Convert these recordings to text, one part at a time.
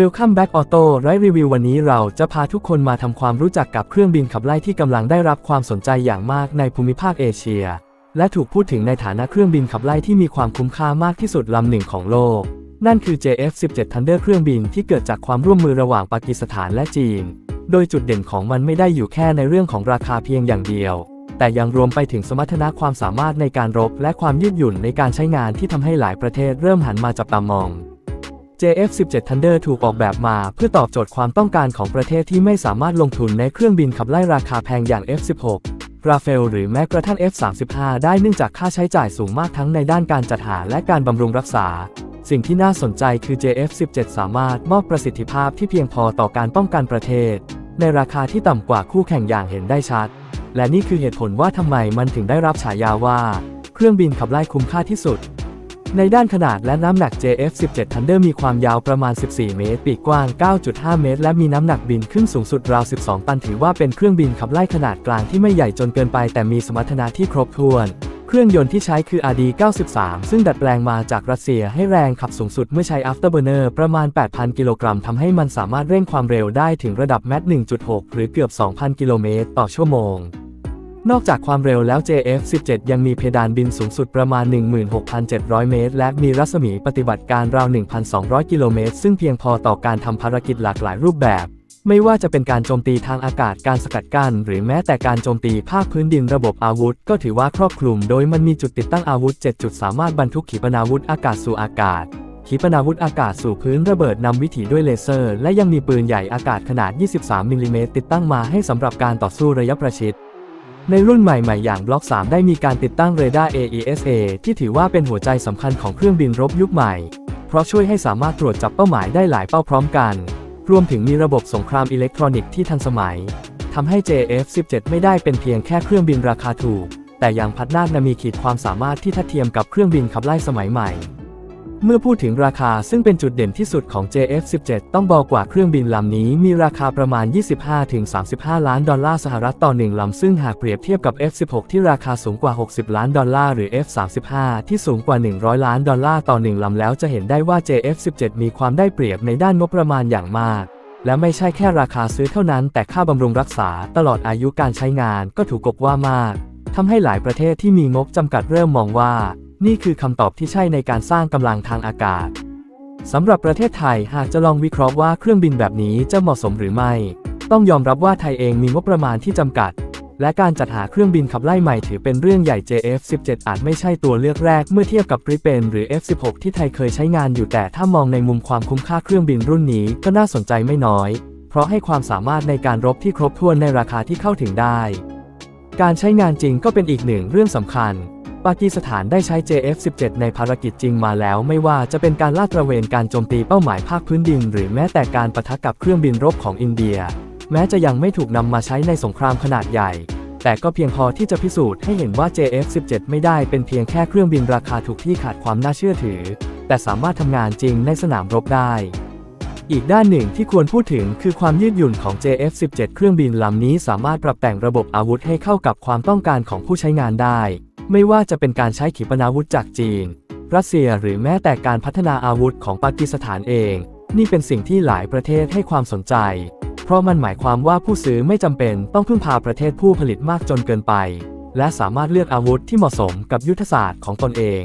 Welcome back Auto ไรรีวิววันนี้เราจะพาทุกคนมาทำความรู้จักกับเครื่องบินขับไล่ที่กำลังได้รับความสนใจอย่างมากในภูมิภาคเอเชีย และถูกพูดถึงในฐานะเครื่องบินขับไล่ที่มีความคุ้มค่ามากที่สุดลำหนึ่งของโลก นั่นคือ JF-17 Thunder เครื่องบินที่เกิดจากความร่วมมือระหว่างปากีสถานและจีน โดยจุดเด่นของมันไม่ได้อยู่แค่ในเรื่องของราคาเพียงอย่างเดียว แต่ยังรวมไปถึงสมรรถนะความสามารถในการรบ และความยืดหยุ่นในการใช้งานที่ทำให้หลายประเทศเริ่มหันมาจับตามอง JF-17 Thunder ถูกออกแบบมาเพื่อตอบโจทย์ความต้องการของประเทศที่ไม่สามารถลงทุนในเครื่องบินขับไล่ราคาแพงอย่าง F-16 ราเฟลหรือแม้กระทั่ง F-35 ได้เนื่องจากค่าใช้จ่ายสูงมากทั้งในด้านการจัดหาและการบำรุงรักษา สิ่งที่น่าสนใจคือ JF-17 สามารถมอบประสิทธิภาพที่เพียงพอต่อการป้องกันประเทศ ในราคาที่ต่ำกว่าคู่แข่งอย่างเห็นได้ชัด และนี่คือเหตุผลว่าทำไมมันถึงได้รับฉายาว่า เครื่องบินขับไล่คุ้มค่าที่สุด ในด้านขนาดและน้ำหนัก JF-17 Thunder มีความยาวประมาณ 14 เมตร ปีกกว้าง 9.5 เมตร และมีน้ำหนักบินขึ้นสูงสุดราว 12 ตัน ถือว่าเป็นเครื่องบินขับไล่ขนาดกลางที่ไม่ใหญ่จนเกินไป แต่มีสมรรถนะที่ครบถ้วน เครื่องยนต์ที่ใช้คือ RD-93 ซึ่งดัดแปลงมาจากรัสเซียให้แรงขับสูงสุดเมื่อใช้ Afterburner ประมาณ 8,000 กิโลกรัมทำให้มันสามารถเร่งความเร็วได้ถึงระดับแมท1.6 หรือเกือบ 2,000 กิโลเมตรต่อชั่วโมง นอกจากความเร็วแล้ว JF-17 ยังมีเพดานบินสูงสุดประมาณ 16,700 เมตร และมีรัศมีปฏิบัติการราว 1,200 กิโลเมตร ซึ่งเพียงพอต่อการทำภารกิจหลากหลายรูปแบบ ไม่ว่าจะเป็นการโจมตีทางอากาศ การสกัดกั้น หรือแม้แต่การโจมตีภาคพื้นดินระบบอาวุธ ก็ถือว่าครอบคลุม โดยมันมีจุดติดตั้งอาวุธ 7 จุดสามารถบรรทุกขีปนาวุธอากาศสู่อากาศ ขีปนาวุธอากาศสู่พื้นระเบิดนำวิถีด้วยเลเซอร์ และยังมีปืนใหญ่อากาศขนาด 23มิลลิเมตรติดตั้งมาให้สำหรับการต่อสู้ระยะประชิด ในรุ่นใหม่ ๆ อย่างบล็อก 3 ได้มีการติดตั้งเรดาร์ AESA ที่ถือว่าเป็นหัวใจสำคัญของเครื่องบินรบยุคใหม่ เพราะช่วยให้สามารถตรวจจับเป้าหมายได้หลายเป้าพร้อมกัน รวมถึงมีระบบสงครามอิเล็กทรอนิกส์ที่ทันสมัยทำให้ JF-17 ไม่ได้เป็นเพียงแค่เครื่องบินราคาถูก แต่ยังพัฒนามีขีดความสามารถที่ทัดเทียมกับเครื่องบินขับไล่สมัยใหม่ เมื่อพูดถึงราคาซึ่งเป็นจุดเด่นที่สุดของ JF-17 ต้องบอกว่าเครื่องบินลำนี้มีราคาประมาณ 25-35 ล้านดอลลาร์สหรัฐต่อหนึ่งลำซึ่งหากเปรียบเทียบกับ F-16 ที่ราคาสูงกว่า 60 ล้านดอลลาร์หรือ F-35 ที่สูงกว่า 100 ล้านดอลลาร์ต่อหนึ่งลำแล้วจะเห็นได้ว่า JF-17 มีความได้เปรียบในด้านงบประมาณอย่างมาก และไม่ใช่แค่ราคาซื้อเท่านั้น แต่ค่าบำรุงรักษาตลอดอายุการใช้งานก็ถูกกบว่ามากทำให้หลายประเทศที่มีงบจำกัดเริ่มมองว่า นี่คือคำตอบที่ใช่ในการสร้างกำลังทางอากาศสำหรับประเทศไทยหากจะลองวิเคราะห์ว่าเครื่องบินแบบนี้จะเหมาะสมหรือไม่ ต้องยอมรับว่าไทยเองมีงบประมาณที่จำกัด และการจัดหาเครื่องบินขับไล่ใหม่ถือเป็นเรื่องใหญ่ JF-17 อาจไม่ใช่ตัวเลือกแรกเมื่อเทียบกับ Gripen หรือ F-16 ที่ไทยเคยใช้งานอยู่แต่ถ้ามองในมุมความคุ้มค่าเครื่องบินรุ่นนี้ก็น่าสนใจไม่น้อย เพราะให้ความสามารถในการรบที่ครบถ้วนในราคาที่เข้าถึงได้ การใช้งานจริงก็เป็นอีกหนึ่งเรื่องสำคัญ ปากีสถานได้ใช้ JF-17 ในภารกิจจริงมาแล้วไม่ว่าจะเป็นการลาดตระเวนการโจมตีเป้าหมายภาคพื้นดิน หรือแม้แต่การปะทะกับเครื่องบินรบของอินเดีย แม้จะยังไม่ถูกนำมาใช้ในสงครามขนาดใหญ่ แต่ก็เพียงพอที่จะพิสูจน์ให้เห็นว่า JF-17 ไม่ได้เป็นเพียงแค่เครื่องบินราคาถูกที่ขาดความน่าเชื่อถือ แต่สามารถทำงานจริงในสนามรบได้อีกด้านหนึ่งที่ควรพูดถึงคือความยืดหยุ่นของ JF-17 เครื่องบินลำนี้สามารถปรับแต่งระบบอาวุธให้เข้ากับความต้องการของผู้ใช้งานได้ ไม่ว่าจะเป็นการใช้ขีปนาวุธจากจีน รัสเซียหรือแม้แต่การพัฒนาอาวุธของปากีสถานเอง นี่เป็นสิ่งที่หลายประเทศให้ความสนใจ เพราะมันหมายความว่าผู้ซื้อไม่จำเป็นต้องพึ่งพาประเทศผู้ผลิตมากจนเกินไป และสามารถเลือกอาวุธที่เหมาะสมกับยุทธศาสตร์ของตนเอง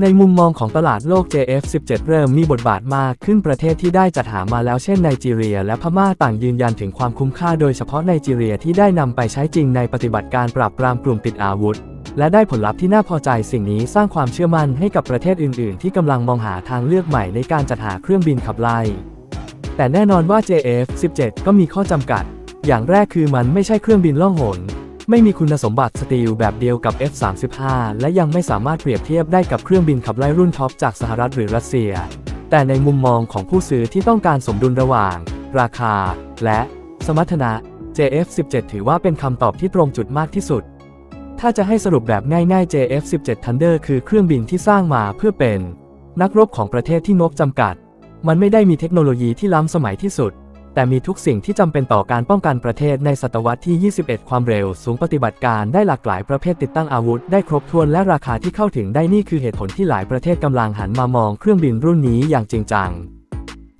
ในมุมมองของตลาดโลก JF-17 เริ่มมีบทบาทมากขึ้นประเทศที่ได้จัดหามาแล้วเช่นไนจีเรีย และพม่าต่างยืนยันถึงความคุ้มค่าโดยเฉพาะไนจีเรียที่ได้นำไปใช้จริงในปฏิบัติการปราบปรามกลุ่มติดอาวุธ และได้ผลลัพธ์ที่น่าพอใจสิ่งนี้สร้างความเชื่อมั่นให้กับประเทศอื่น ๆ ที่กำลังมองหาทางเลือกใหม่ในการจัดหาเครื่องบินขับไล่แต่แน่นอนว่า JF-17 ก็มีข้อจำกัด อย่างแรกคือมันไม่ใช่เครื่องบินล่องหน ไม่มีคุณสมบัติสตีลแบบเดียวกับ F-35 และยังไม่สามารถเปรียบเทียบได้กับเครื่องบินขับไล่รุ่นท็อปจากสหรัฐหรือรัสเซีย แต่ในมุมมองของผู้ซื้อที่ต้องการสมดุลระหว่าง ราคา และ สมรรถนะ JF-17 ถือว่าเป็นคำตอบที่ตรงจุดมากที่สุด ถ้าจะให้สรุปแบบง่ายๆ JF-17 Thunder คือเครื่องบินที่สร้างมาเพื่อเป็น นักรบของประเทศที่งบจำกัด มันไม่ได้มีเทคโนโลยีที่ล้ำสมัยที่สุด แต่มีทุกสิ่งที่จำเป็นต่อการป้องกันประเทศในศตวรรษที่ 21 ความเร็ว สูงปฏิบัติการได้หลากหลายประเภทติดตั้งอาวุธ ได้ครบถ้วนและราคาที่เข้าถึงได้นี่คือเหตุผลที่หลายประเทศกำลังหันมามองเครื่องบินรุ่นนี้อย่างจริงจัง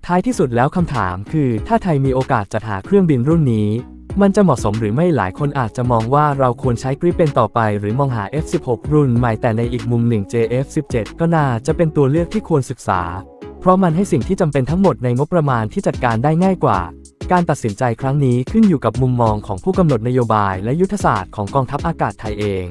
ท้ายที่สุดแล้วคำถามคือ ถ้าไทยมีโอกาสจัดหาเครื่องบินรุ่นนี้ มันจะเหมาะสมหรือไม่หลายคนอาจจะมองว่าเราควรใช้กริปเป็นต่อไป หรือมองหา F16 รุ่นใหม่แต่ในอีกมุมหนึ่ง JF17 ก็น่าจะเป็นตัวเลือกที่ควรศึกษา เพราะมันให้สิ่งที่จำเป็นทั้งหมดในงบประมาณที่จัดการได้ง่ายกว่า การตัดสินใจครั้งนี้ขึ้นอยู่กับมุมมองของผู้กำหนดนโยบายและยุทธศาสตร์ของกองทัพอากาศไทยเอง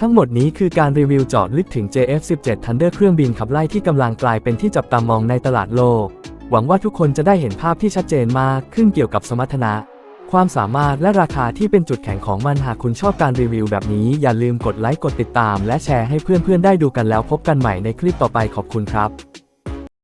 ทั้งหมดนี้คือการรีวิวจาะลึกถึง JF17 Thunder เครื่องบินขับไล่ที่กำลังกลายเป็นที่จับตามองในตลาดโลก หวังว่าทุกคนจะได้เห็นภาพที่ชัดเจนมากขึ้นเกี่ยวกับสมรรถนะ ความสามารถและราคาที่เป็นจุดแข็งของมันหากคุณชอบการรีวิวแบบนี้ อย่าลืมกดไลค์กดติดตาม และแชร์ให้เพื่อนๆได้ดูกันแล้วพบกันใหม่ในคลิปต่อไปขอบคุณครับ